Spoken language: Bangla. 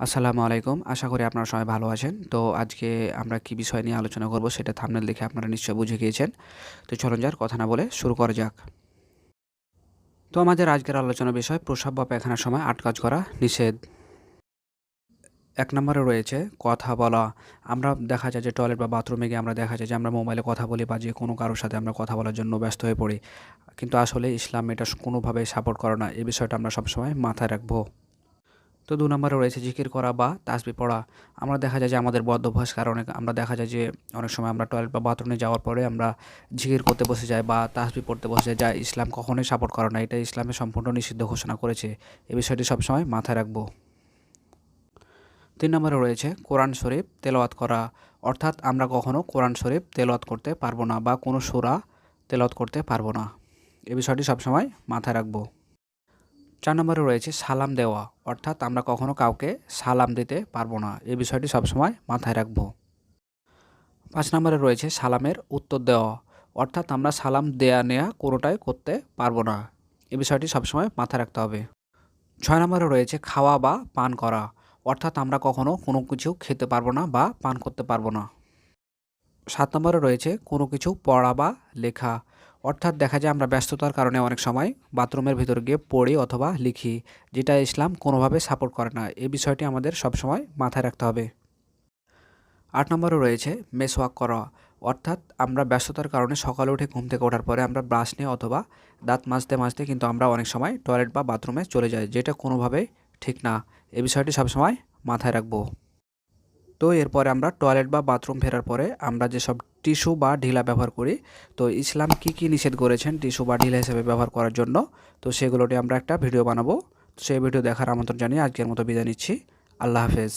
আসসালামু আলাইকুম। আশা করি আপনারা সবাই ভালো আছেন। তো আজকে আমরা কি বিষয় নিয়ে আলোচনা করব সেটা থামনেল দেখে আপনারা নিশ্চয়ই বুঝে গিয়েছেন। তো চলুন যার কথা না বলে শুরু করা যাক। তো আমাদের আজকের আলোচনা বিষয়, প্রসাব বা পায়খানার সময় আট কাজ করা, নিষেধ। এক নম্বরে রয়েছে, কথা বলা। আমরা দেখা যায় যে টয়লেট বা বাথরুমে গিয়ে আমরা দেখা যায় যে আমরা মোবাইলে কথা বলি বা যে কোনো কারোর সাথে আমরা কথা বলার জন্য ব্যস্ত হয়ে পড়ি। কিন্তু আসলে ইসলাম এটা কোনোভাবে সাপোর্ট করে না। এই বিষয়টা আমরা সবসময় মাথায় রাখব। তো দু নম্বরে রয়েছে জিকির করা বা তাসবি পড়া। আমরা দেখা যায় যে আমাদের বদ্ধ অভ্যাস কারণে আমরা দেখা যায় যে অনেক সময় আমরা টয়লেট বা বাথরুমে যাওয়ার পরে আমরা জিকির করতে বসে যাই বা তাসবি পড়তে বসে যাই। যা ইসলাম কখনোই সাপোর্ট করে না, এটা ইসলামে সম্পূর্ণ নিষিদ্ধ ঘোষণা করেছে। এ বিষয়টি সবসময় মাথায় রাখব। তিন নম্বরে রয়েছে কোরআন শরীফ তেলাওয়াত করা। অর্থাৎ আমরা কখনও কোরআন শরীফ তেলাওয়াত করতে পারব না বা কোনো সুরা তেলাওয়াত করতে পারব না। এ বিষয়টি সবসময় মাথায় রাখব। চার নম্বরে রয়েছে সালাম দেওয়া। অর্থাৎ আমরা কখনো কাউকে সালাম দিতে পারব না। এই বিষয়টি সবসময় মাথায় রাখব। পাঁচ নম্বরে রয়েছে সালামের উত্তর দেওয়া। অর্থাৎ আমরা সালাম দেয়া নেয়া কোনোটাই করতে পারব না। এই বিষয়টি সবসময় মাথায় রাখতে হবে। ছয় নম্বরে রয়েছে খাওয়া বা পান করা। অর্থাৎ আমরা কখনো কোনো কিছু খেতে পারব না বা পান করতে পারব না। সাত নম্বরে রয়েছে কোনো কিছু পড়া বা লেখা। অর্থাৎ দেখা যায় আমরা ব্যস্ততার কারণে অনেক সময় বাথরুমের ভিতর গিয়ে পড়ি অথবা লিখি, যেটা ইসলাম কোনোভাবে সাপোর্ট করে না। এই বিষয়টি আমাদের সবসময় মাথায় রাখতে হবে। আট নম্বরে রয়েছে, মেসওয়াক করা। অর্থাৎ আমরা ব্যস্ততার কারণে সকালে উঠে ঘুম থেকে ওঠার পরে আমরা ব্রাশ নিয়ে অথবা দাঁত মাজতে মাজতে কিন্তু আমরা অনেক সময় টয়লেট বা বাথরুমে চলে যাই, যেটা কোনোভাবেই ঠিক না। এ বিষয়টি সবসময় মাথায় রাখব। তো এরপরে আমরা টয়লেট বা বাথরুম ফেরার পরে আমরা যেসব টিস্যু বা ঢিলা ব্যবহার করি। তো ইসলাম কি কি নিষেধ করেছেন টিস্যু বা ঢিলা হিসেবে ব্যবহার করার জন্য? তো সেগুলোটি আমরা একটা ভিডিও বানাবো। সেই ভিডিও দেখার আমন্ত্রণ জানিয়ে আজকের মতো বিদায় নিচ্ছি। আল্লাহ হাফেজ।